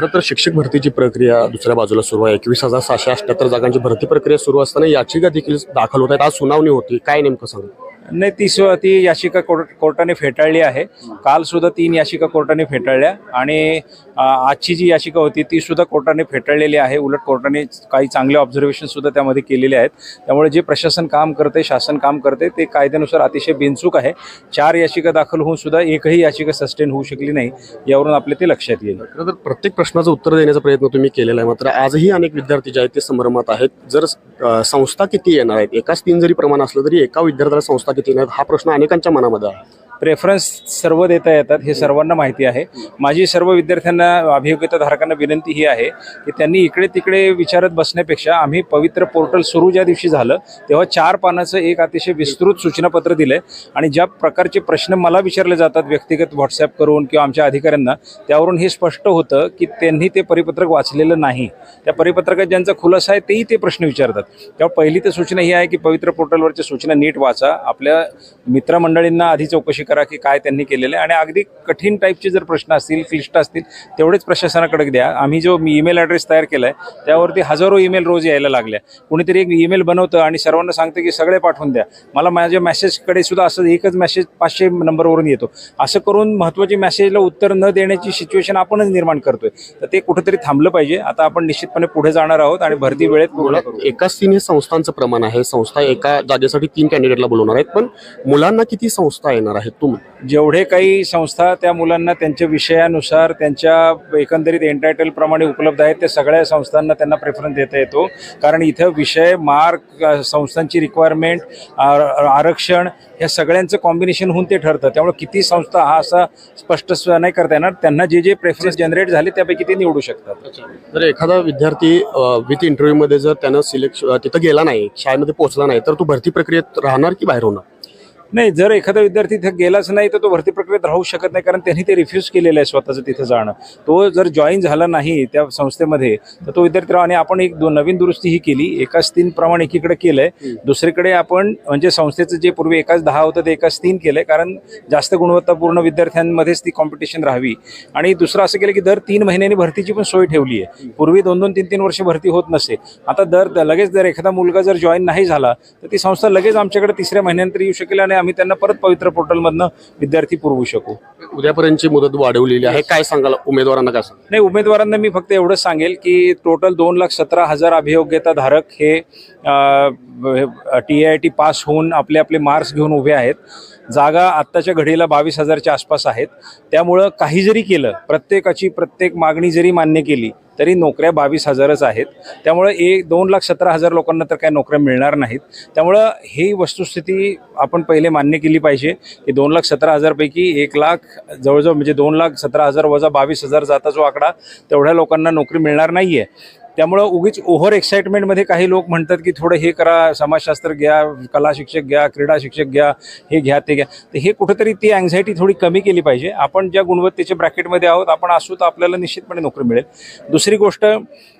खरं तर शिक्षक भरतीची प्रक्रिया दुसऱ्या बाजूला सुरू आहे. एकवीस हजार सहाशे अठ्याहत्तर जागांची भरती प्रक्रिया सुरू असताना याचिका देखील दाखल होत आहेत. आज सुनावणी होती. काय नेमकं सांगू नाही ती ती याचिका कोर्ट कोर्टाने फेटाळली आहे. काल सुद्धा तीन याचिका कोर्टाने फेटाळल्या आणि आजची जी याचिका होती ती सुद्धा कोर्टाने फेटाळलेली आहे. उलट कोर्टाने काही चांगले ऑब्झर्वेशन सुद्धा त्यामध्ये केलेले आहेत. त्यामुळे जे प्रशासन काम करते शासन काम करते ते कायद्यानुसार अतिशय बिनचूक आहे. चार याचिका दाखल होऊन सुद्धा एकही याचिका सस्टेन होऊ शकली नाही यावरून आपले ते लक्षात येईल. खरं तर प्रत्येक प्रश्नाचं उत्तर देण्याचा प्रयत्न तुम्ही केलेला आहे. मात्र आजही अनेक विद्यार्थी जे आहेत ते संभ्रमात आहेत. जर संस्था किती येणार आहेत? एकाच तीन जरी प्रमाण असलं तरी एका विद्यार्थ्याला संस्था पद्धतीनं हा प्रश्न अनेकांच्या मनामध्ये आहे. प्रेफरन्स सर्व देता येतात हे सर्वांना माहिती आहे. माझी सर्व विद्यार्थ्यांना अभियोग्यता धारकांना विनंती ही आहे की त्यांनी इकडे तिकडे विचारत बसण्यापेक्षा आम्ही पवित्र पोर्टल सुरू ज्या दिवशी झालं तेव्हा चार पानाचं एक अतिशय विस्तृत सूचनापत्र दिलं आणि ज्या प्रकारचे प्रश्न मला विचारले जातात व्यक्तिगत व्हॉट्सॲप करून किंवा आमच्या अधिकाऱ्यांना त्यावरून हे स्पष्ट होतं की त्यांनी ते परिपत्रक वाचलेलं नाही. त्या परिपत्रकात ज्यांचा खुलासा आहे तेही ते प्रश्न विचारतात. तेव्हा पहिली तर सूचना ही आहे की पवित्र पोर्टलवरच्या सूचना नीट वाचा. आपल्या मित्रमंडळींना आधी चौकशी करा की काय त्यांनी केलेलं आहे. आणि अगदी कठीण टाईपचे जर प्रश्न असतील क्लिष्ट असतील तेवढेच प्रशासनाकडे द्या. आम्ही जो ईमेल ॲड्रेस तयार केला आहे त्यावरती हजारो ईमेल रोज यायला लागल्या. कुणीतरी एक ईमेल बनवतं आणि सर्वांना सांगतं की सगळे पाठवून द्या. मला माझ्या मेसेजकडे सुद्धा असं एकच मेसेज पाचशे नंबरवरून येतो. असं करून महत्त्वाची मेसेजला उत्तर न देण्याची सिच्युएशन आपणच निर्माण करतोय. तर ते कुठेतरी थांबलं पाहिजे. आता आपण निश्चितपणे पुढे जाणार आहोत आणि भरती वेळेत पूर्ण एकाच तीन हे संस्थांचं प्रमाण आहे. संस्था एका जागेसाठी तीन कॅन्डिडेटला बोलवणार आहेत. पण मुलांना किती संस्था येणार आहेत? तुम्ही जेवढे काही संस्था त्या मुलांना त्यांच्या विषयानुसार त्यांच्या एकंदरीत एंटायटल प्रमाणे उपलब्ध आहेत त्या सगळ्या संस्थांना त्यांना प्रेफरन्स देता येतो. कारण इथं विषय मार्क संस्थांची रिक्वायरमेंट आरक्षण या सगळ्यांचं कॉम्बिनेशन होऊन ते ठरतं. त्यामुळे किती संस्था हा असा स्पष्ट नाही करता येणार. त्यांना जे जे प्रेफरन्स जनरेट झाले त्यापैकी ते निवडू शकतात. जर एखादा विद्यार्थी विथ इंटरव्ह्यू मध्ये जर त्यानं सिलेक्ट तिथं गेला नाही शाळेमध्ये पोहोचला नाही तर तो भरती प्रक्रियेत राहणार की बाहेर होणार? नाही जर एखादा विद्यार्थी तिथे गेलाच नाही तर तो भरती प्रक्रियेत राहू शकत नाही कारण त्यांनी ते रिफ्यूज केलेलं आहे स्वतःचं तिथं जाणं. तो जर जॉईन झाला नाही त्या संस्थेमध्ये तर तो विद्यार्थी राहा आणि आपण एक दोन नवीन दुरुस्ती ही केली एकाच तीन प्रमाणे एकीकडे केलंय. दुसरीकडे आपण म्हणजे संस्थेचं जे पूर्वी एकाच दहा होतं ते एकाच तीन केलंय कारण जास्त गुणवत्तापूर्ण विद्यार्थ्यांमध्येच ती कॉम्पिटिशन राहावी. आणि दुसरं असं केलं की दर तीन महिन्यांनी भरतीची पण सोय ठेवली आहे. पूर्वी दोन दोन तीन तीन वर्ष भरती होत नसे. आता दर लगेच जर एखादा मुलगा जर जॉईन नाही झाला तर ती संस्था लगेच आमच्याकडे तिसऱ्या महिन्यानंतर येऊ शकेल आणि आम्ही त्यांना परत पवित्र पोर्टलमधनं विद्यार्थी पुरवू शकू. उद्यापर्यंतची मुदत वाढवलेली आहे. काय सांगाल? उमेदवारांना काय सांगाल? नाही उमेदवारांना मी फक्त एवढंच सांगेल की टोटल दोन लाख सतरा हजार अभियोग्यता धारक हे टी आय टी पास होऊन आपले आपले मार्क्स घेऊन उभे आहेत. जागा आत्ताच्या घडीला बावीस हजारच्या आसपास आहेत. त्यामुळं काही जरी केलं प्रत्येकाची प्रत्येक मागणी जरी मान्य केली तरी नोकऱ्या बावीस हजारच आहेत. त्यामुळं एक दोन लाख सतरा हजार लोकांना तर काही नोकऱ्या मिळणार नाहीत. त्यामुळं ही वस्तुस्थिती आपण पहिले मान्य केली पाहिजे की दोन लाख सतरा हजारपैकी एक लाख जवळजवळ म्हणजे दोन लाख सतरा हजार वजा बावीस हजार जाता जो आकडा तेवढ्या लोकांना नोकरी मिळणार नाही आहे त्यामुळं उगीच ओव्हर एक्साइटमेंटमध्ये काही लोक म्हणतात की थोडं हे करा समाजशास्त्र घ्या कला शिक्षक घ्या क्रीडा शिक्षक घ्या हे घ्या ते घ्या. तर हे कुठेतरी ती अँझायटी थोडी कमी केली पाहिजे. आपण ज्या गुणवत्तेच्या ब्रॅकेटमध्ये आहोत आपण असू तर आपल्याला निश्चितपणे नोकरी मिळेल. दुसरी गोष्ट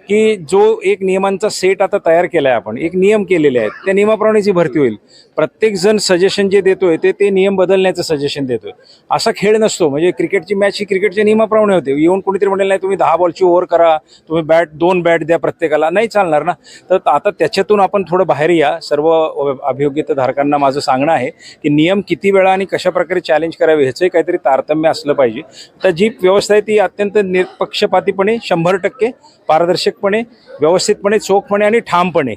की जो एक नियमांचा सेट आता तयार केला आहे आपण एक नियम केलेले आहेत त्या नियमाप्रमाणेच ही भरती होईल. प्रत्येक जण सजेशन जे देतोय ते ते नियम बदलण्याचं सजेशन देतोय. असा खेळ नसतो. म्हणजे क्रिकेटची मॅच ही क्रिकेटच्या नियमाप्रमाणे होते. येऊन कोणीतरी म्हणेल नाही तुम्ही दहा बॉलची ओव्हर करा तुम्ही बॅट दोन बॅट द्या प्रत्येकाला नाही चालणार ना? तर आता त्याच्यातून आपण थोडं बाहेर या. सर्व अभियोग्यता धारकांना माझं सांगणं आहे की नियम किती वेळा आणि कशा प्रकारे चॅलेंज करावे ह्याचंही काहीतरी तारतम्य असलं पाहिजे. तर जी व्यवस्था आहे ती अत्यंत निरपक्षपातीपणे शंभर टक्के पारदर्शकपणे व्यवस्थितपणे चोखपणे आणि ठामपणे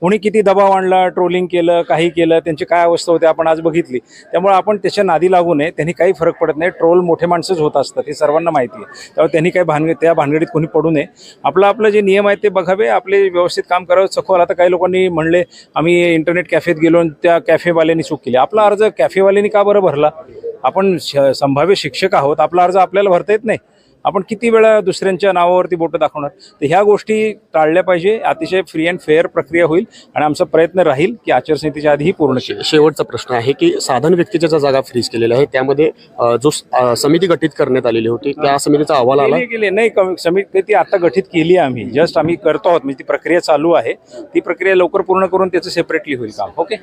कोणी किती दबाव आणला ट्रोलिंग केलं काही केलं त्यांची काय अवस्था होते आपण आज बघितली. त्यामुळे आपण त्याच्या नादी लागू नये त्यांनी काही फरक पडत नाही. ट्रोल मोठे माणसंच होत असतात हे सर्वांना माहिती आहे. त्यामुळे त्यांनी काही भानगड त्या भानगडीत कोणी पडू नये. आपलं आपलं जे नियम आहेत ते बघावे आपले व्यवस्थित काम करावं. सखोल आता काही लोकांनी म्हणले आम्ही इंटरनेट कॅफेत गेलो आणि त्या कॅफेवाल्यांनी चूक केली. आपला अर्ज कॅफेवाल्यांनी का बरं भरला? आपण श- संभाव्य शिक्षक आहोत. आपला अर्ज आपल्याला भरता येत नाही. आपण किती वेळा दुसऱ्यांच्या नावावरती बोटं दाखवणार? तर ह्या गोष्टी टाळल्या पाहिजे अतिशय फ्री अँड फेअर प्रक्रिया होईल आणि आमचा प्रयत्न राहील की आचारसंहितेच्या आधी ही पूर्ण केली. शेवटचा प्रश्न आहे की साधारण व्यक्तीच्या ज्या जागा फ्रीज केलेल्या आहे त्यामध्ये जो समिती गठीत करण्यात आलेली होती त्या समितीचा अहवाल आला? केली. नाही समिती ती आता गठीत केली आहे आम्ही. जस्ट आम्ही करतो आहोत म्हणजे ती प्रक्रिया चालू आहे. ती प्रक्रिया लवकर पूर्ण करून त्याचं सेपरेटली होईल काम. ओके